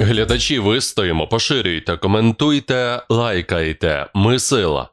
Глядачі вистоїмо, поширюйте, коментуйте, лайкайте. Ми сила.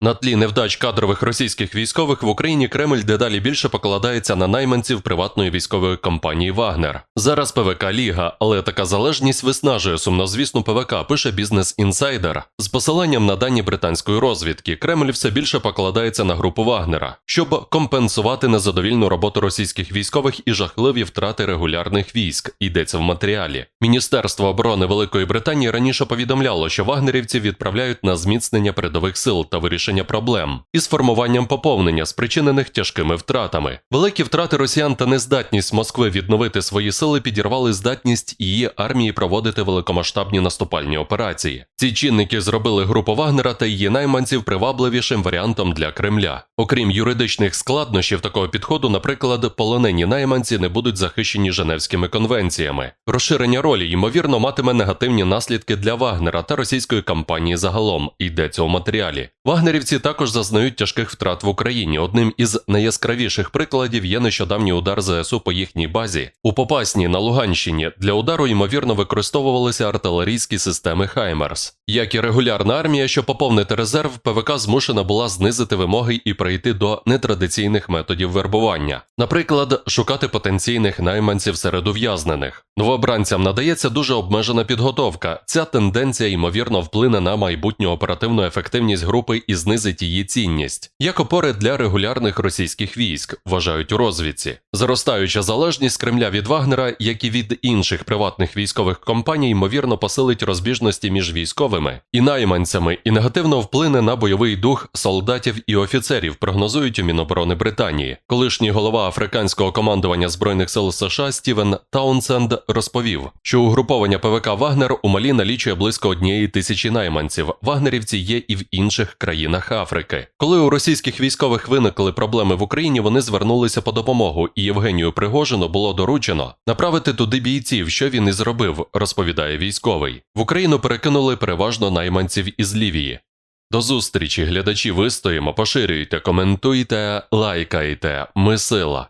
На тлі невдач кадрових російських військових в Україні Кремль дедалі більше покладається на найманців приватної військової компанії Вагнер. Зараз ПВК Ліга, але така залежність виснажує сумнозвісну ПВК, пише Бізнес Інсайдер. З посиланням на дані британської розвідки, Кремль все більше покладається на групу Вагнера, щоб компенсувати незадовільну роботу російських військових і жахливі втрати регулярних військ. Йдеться в матеріалі. Міністерство оборони Великої Британії раніше повідомляло, що вагнерівців відправляють на зміцнення передових сил та вирішення проблем із формуванням поповнення, спричинених тяжкими втратами. Великі втрати росіян та нездатність Москви відновити свої сили підірвали здатність її армії проводити великомасштабні наступальні операції. Ці чинники зробили групу Вагнера та її найманців привабливішим варіантом для Кремля. Окрім юридичних складнощів такого підходу, наприклад, полонені найманці не будуть захищені Женевськими конвенціями. Розширення ролі ймовірно матиме негативні наслідки для Вагнера та російської кампанії загалом. Йдеться у матеріалі. Вагнерівці також зазнають тяжких втрат в Україні. Одним із найяскравіших прикладів є нещодавній удар ЗСУ по їхній базі. У Попасні на Луганщині для удару ймовірно використовувалися артилерійські системи Хаймерс. Як і регулярна армія, що поповнити резерв, ПВК змушена була знизити вимоги і прийти до нетрадиційних методів вербування. Наприклад, шукати потенційних найманців серед ув'язнених. Новобранцям надається дуже обмежена підготовка. Ця тенденція ймовірно вплине на майбутню оперативну ефективність групи і знизить її цінність, як опори для регулярних російських військ, вважають у розвідці. Зростаюча залежність Кремля від Вагнера, як і від інших приватних військових компаній, ймовірно посилить розбіжності між військовими і найманцями і негативно вплине на бойовий дух солдатів і офіцерів, прогнозують у Міноборони Британії. Колишній голова африканського командування збройних сил США Стівен Таунсенд розповів, що угруповання ПВК Вагнер у Малі налічує близько однієї тисячі найманців. Вагнерівці є і в інших країнах Африки. Коли у російських військових виникли проблеми в Україні, вони звернулися по допомогу, і Євгенію Пригожину було доручено направити туди бійців, що він і зробив, розповідає військовий. В Україну перекинули переважно найманців із Лівії. До зустрічі, глядачі, вистоїмо, поширюйте, коментуйте, лайкайте. Ми сила.